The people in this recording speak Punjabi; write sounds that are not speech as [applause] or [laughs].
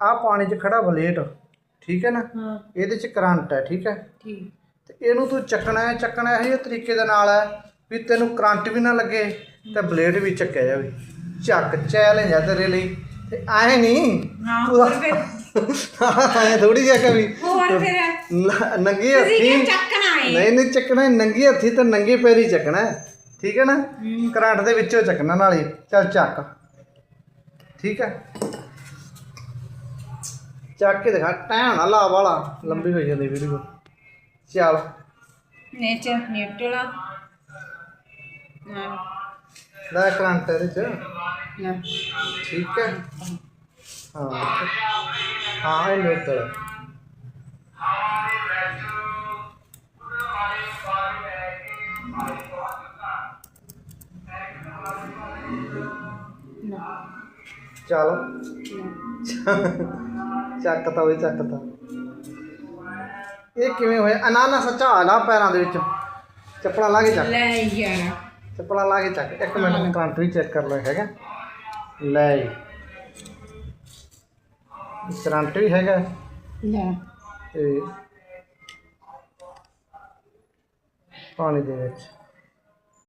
ਆ ਪਾਣੀ 'ਚ ਖੜਾ ਬਲੇਟ ਠੀਕ ਹੈ ਨਾ? ਹਾਂ। ਇਹਦੇ 'ਚ ਕਰੰਟ ਹੈ ਠੀਕ ਹੈ? ਠੀਕ। ਤੇ ਇਹਨੂੰ ਤੂੰ ਚੱਕਣਾ ਹੈ ਚੱਕਣਾ ਇਹ ਤਰੀਕੇ ਦੇ ਨਾਲ ਹੈ ਵੀ ਤੈਨੂੰ ਕਰੰਟ ਵੀ ਨਾ ਲੱਗੇ ਤੇ ਬਲੇਡ ਵੀ ਚੱਕਿਆ ਜਾਵੇ। ਚੱਕ ਚੈਲੰਜ ਆ ਤੇਰੇ ਲਈ। ਤੇ ਐ ਨਹੀਂ ਹਾਂ ਹੋਰ ਫਿਰ? ਐ ਥੋੜੀ ਜਿਹਾ ਕਵੀ। ਹੋਰ ਫਿਰ? ਨੰਗੀ ਹੱਥੀ। ਚੱਕਣਾ ਹੈ? ਨਹੀਂ ਨਹੀਂ ਚੱਕਣਾ ਨੰਗੀ ਹੱਥੀ ਤੇ ਨੰਗੇ ਪੈਰੀ ਚੱਕਣਾ ਹੈ। ਠੀਕ ਹੈ ਨਾ? ਕਰੰਟ ਦੇ ਵਿੱਚੋਂ ਚੱਕਣਾ ਨਾਲ। ਹੀ ਚੱਲ ਚੱਕ। ਠੀਕ ਹੈ? ਚੱਕ ਕੇ ਦਿਖਾ ਟਾਈਮ ਨਾ ਲਾ ਵਾਲਾ। ਲੰਬੀ ਹੋ ਜਾਂਦੀ ਵੀਡੀਓ। ਚੱਲ। ਨੇਚਰ ਨਿਊਟਰਲ ਨਾ ਲੈ ਕਰੰਟ ਇਹਦੇ ਚ। ਨਾ ਠੀਕ ਹੈ। ਹਾਂ। ਹਾਂ ਇਹ ਨਿਊਟਰਲ ਨਾ ਚੱਲ। ਨਾ [laughs] ਚੱਕਤਾ ਵੀ ਚੱਕਤਾ ਇਹ ਕਿਵੇਂ ਹੋਇਆ? ਅਨਾਨਾ ਸੱਚਾ ਨਾ ਪੈਰਾਂ ਦੇ ਵਿੱਚ। ਚੱਪਲਾਂ ਲਾ ਕੇ ਚੱਕ। ਲੈ ਯਾਰ। ਚੱਪਲਾਂ ਲਾ ਕੇ ਚੱਕ। ਇੱਕ ਮਿੰਟ ਕਰੰਟ ਵੀ ਚੈੱਕ ਕਰ ਲੈ ਹੈਗਾ? ਲੈ। ਕਰੰਟ ਵੀ ਹੈਗਾ। ਲੈ। ਤੇ ਪਾਣੀ ਦੇ ਵਿੱਚ।